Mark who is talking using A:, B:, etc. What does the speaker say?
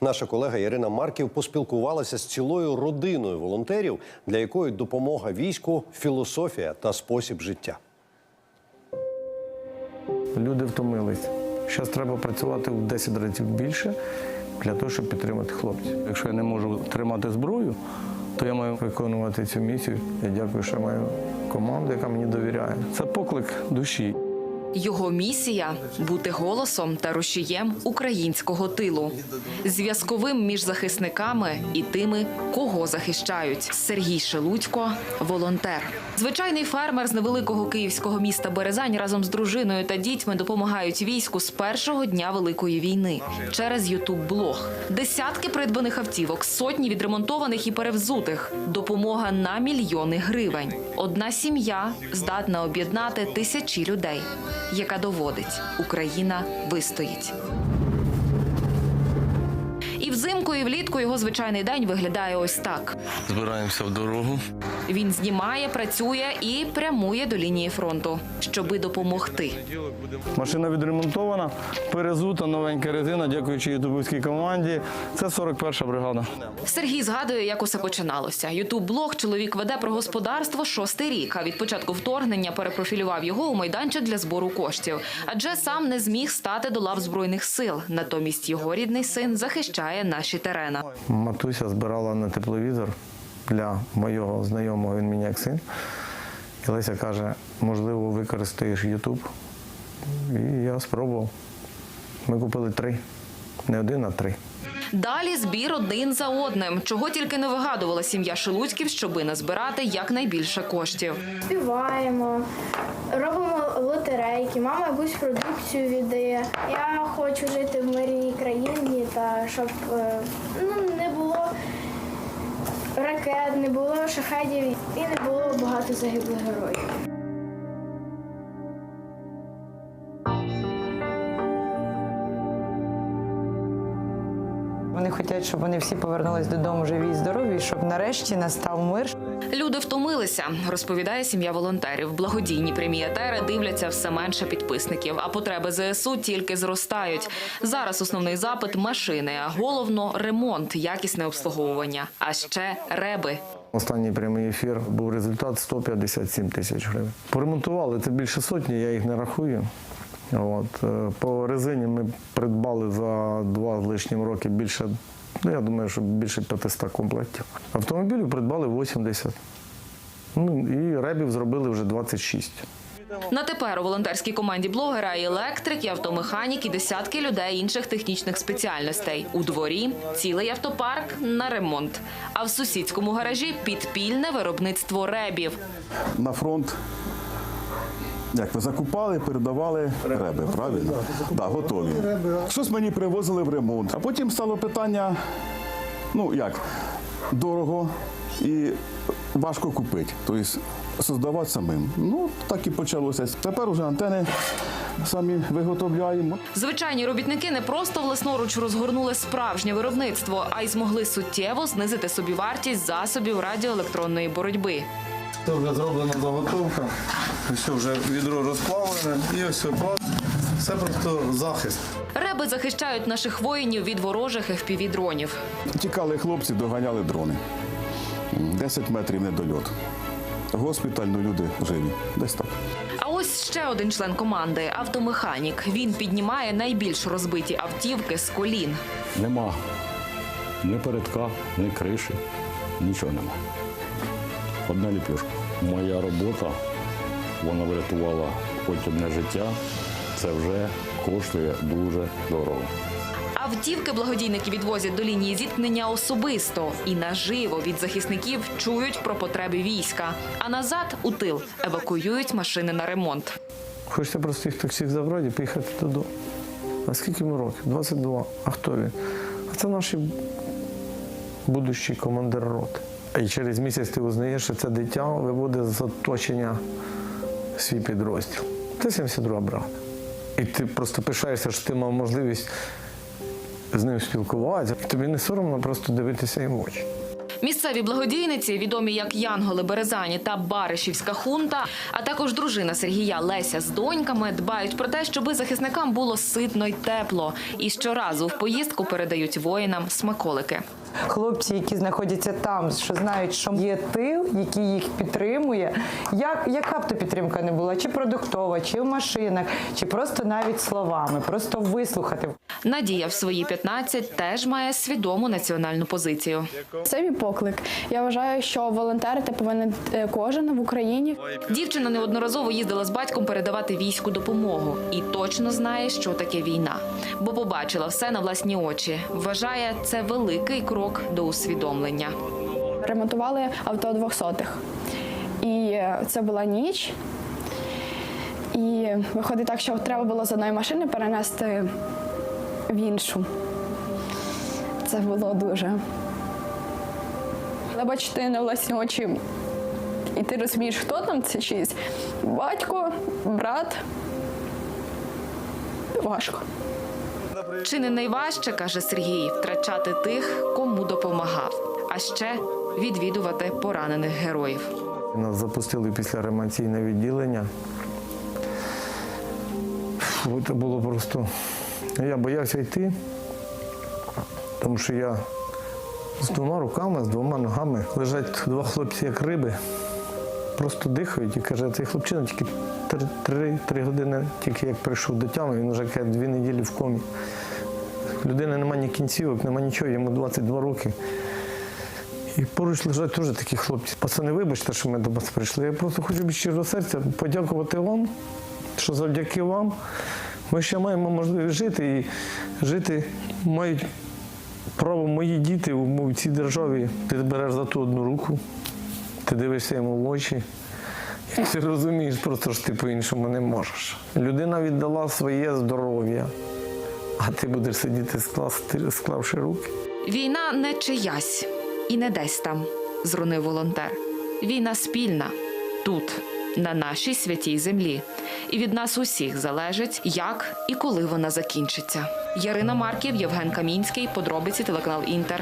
A: Наша колега Ірина Марків поспілкувалася з цілою родиною волонтерів, для якої допомога війську філософія та спосіб життя.
B: Люди втомились. Зараз треба працювати в 10 разів більше для того, щоб підтримати хлопців. Якщо я не можу тримати зброю, то я маю виконувати цю місію. Я дякую, що маю команду, яка мені довіряє. Це поклик душі.
C: Його місія бути голосом та рушієм українського тилу, зв'язковим між захисниками і тими, кого захищають. Сергій Шелудько, волонтер. Звичайний фермер з невеликого київського міста Березань разом з дружиною та дітьми допомагають війську з першого дня великої війни через ютуб-блог. Десятки придбаних автівок, сотні відремонтованих і перевзутих. Допомога на мільйони гривень. Одна сім'я здатна об'єднати тисячі людей, яка доводить, Україна вистоїть. І влітку його звичайний день виглядає ось так.
B: Збираємося в дорогу.
C: Він знімає, працює і прямує до лінії фронту, щоби допомогти.
B: Машина відремонтована, перезута, новенька резина, дякуючи ютубівській команді. Це 41-ша бригада.
C: Сергій згадує, як усе починалося. Ютуб-блог чоловік веде про господарство шостий рік. А від початку вторгнення перепрофілював його у майданчик для збору коштів, адже сам не зміг стати до лав збройних сил. Натомість його рідний син захищає наші терена.
B: Матуся збирала на тепловізор для моєго знайомого, він мені як син. І Леся каже, можливо, використаєш Ютуб. І я спробував. Ми купили три. Не один, а три.
C: Далі збір один за одним, чого тільки не вигадувала сім'я Шелудьків, щоби назбирати якнайбільше коштів.
D: Співаємо, робимо лотерейки, мама якусь продукцію віддає. Я хочу жити в мирній країні та щоб е, ну, не було ракет, не було шахедів і не було багато загиблих героїв.
E: Хочуть, щоб вони всі повернулись додому живі і здорові, і щоб нарешті настав мир.
C: Люди втомилися, розповідає сім'я волонтерів. Благодійні прямі етери дивляться все менше підписників, а потреби ЗСУ тільки зростають. Зараз основний запит машини, а головно ремонт, якісне обслуговування, а ще реби.
B: Останній прямий ефір був результат 157 тисяч гривень. Поремонтували це більше сотні, я їх не рахую. От. е, По резині ми придбали за два з лишнім роки більше, ну я думаю, що більше 500 комплектів. Автомобілів придбали 80. Ну, і ребів зробили вже 26.
C: На тепер у волонтерській команді блогера і електрик, і автомеханік, і десятки людей інших технічних спеціальностей. У дворі цілий автопарк на ремонт. А в сусідському гаражі підпільне виробництво ребів.
F: на фронт. Як ви закупали, передавали реби, правильно? Так, да, готові. Щось мені привозили в ремонт. А потім стало питання: ну як, дорого і важко купити. Тобто создавати самим. Ну, так і почалося. Тепер уже антени самі виготовляємо.
C: Звичайні робітники не просто власноруч розгорнули справжнє виробництво, а й змогли суттєво знизити собівартість засобів радіоелектронної боротьби.
G: Це вже зроблена заготовка. Ось вже відро розплавлене і ось бац. Це просто захист.
C: Реби захищають наших воїнів від ворожих fpv дронів.
F: Тікали хлопці, доганяли дрони. 10 метрів недольот. Госпіталь, ну люди живі. Десь так.
C: А ось ще один член команди автомеханік. Він піднімає найбільш розбиті автівки з колін.
H: Нема ні передка, ні криші, нічого нема. Одна ліпюшка. Моя робота, вона врятувала хоч одне життя. Це вже коштує дуже дорого.
C: Автівки благодійники відвозять до лінії зіткнення особисто і наживо від захисників чують про потреби війська. А назад у тил евакуюють машини на ремонт.
B: Хочеться просто їх так забрати і поїхати додому. А скільки йому років? 22. А хто він? А це наш будущий командир роти. І через місяць ти узнаєш, що це дитя виводить з оточення свій підрозділ. Це 72 брат. І ти просто пишаєшся, що ти мав можливість з ним спілкуватися. Тобі не соромно просто дивитися їм в очі.
C: Місцеві благодійниці, відомі як Янголи Березані та Баришівська хунта, а також дружина Сергія Леся з доньками дбають про те, щоби захисникам було ситно й тепло. І щоразу в поїздку передають воїнам смаколики.
E: Хлопці, які знаходяться там, що знають, що є тил, який їх підтримує. Як, яка б то підтримка не була, чи продуктова, чи в машинах, чи просто навіть словами, просто вислухати.
C: Надія в свої 15 теж має свідому національну позицію.
I: Це мій поклик. Я вважаю, що волонтерити повинен е, кожен в Україні.
C: Дівчина неодноразово їздила з батьком передавати війську допомогу і точно знає, що таке війна, бо побачила все на власні очі. Вважає це великий крок до усвідомлення.
I: Ремонтували авто двохсотих. І е, це була ніч. І виходить так, що треба було з одної машини перенести в іншу. Це було дуже. Але бачити на власні очі, і ти розумієш, хто там це чийсь. Батько, брат. Важко.
C: Чи не найважче, каже Сергій, втрачати тих, кому допомагав, а ще відвідувати поранених героїв.
B: Нас запустили після ремонційне відділення. Це було просто. Я боявся йти, тому що я з двома руками, з двома ногами лежать два хлопці, як риби, просто дихають і каже, цей хлопчина тільки три, години, тільки як прийшов до тями, він вже дві неділі в комі. Людини немає ні кінцівок, немає нічого, йому 22 роки. І поруч лежать теж такі хлопці. Пацани, вибачте, що ми до вас прийшли. Я просто хочу від щирого серця подякувати вам, що завдяки вам ми ще маємо можливість жити і жити мають право мої діти в цій державі. Ти береш за ту одну руку, ти дивишся йому в очі. І ти розумієш просто, що ти по-іншому не можеш. Людина віддала своє здоров'я, а ти будеш сидіти, скласти- склавши руки.
C: Війна не чиясь і не десь там, зрунив волонтер. Війна спільна тут, на нашій святій землі. І від нас усіх залежить, як і коли вона закінчиться. Ярина Марків, Євген Камінський, подробиці телеканал Інтер.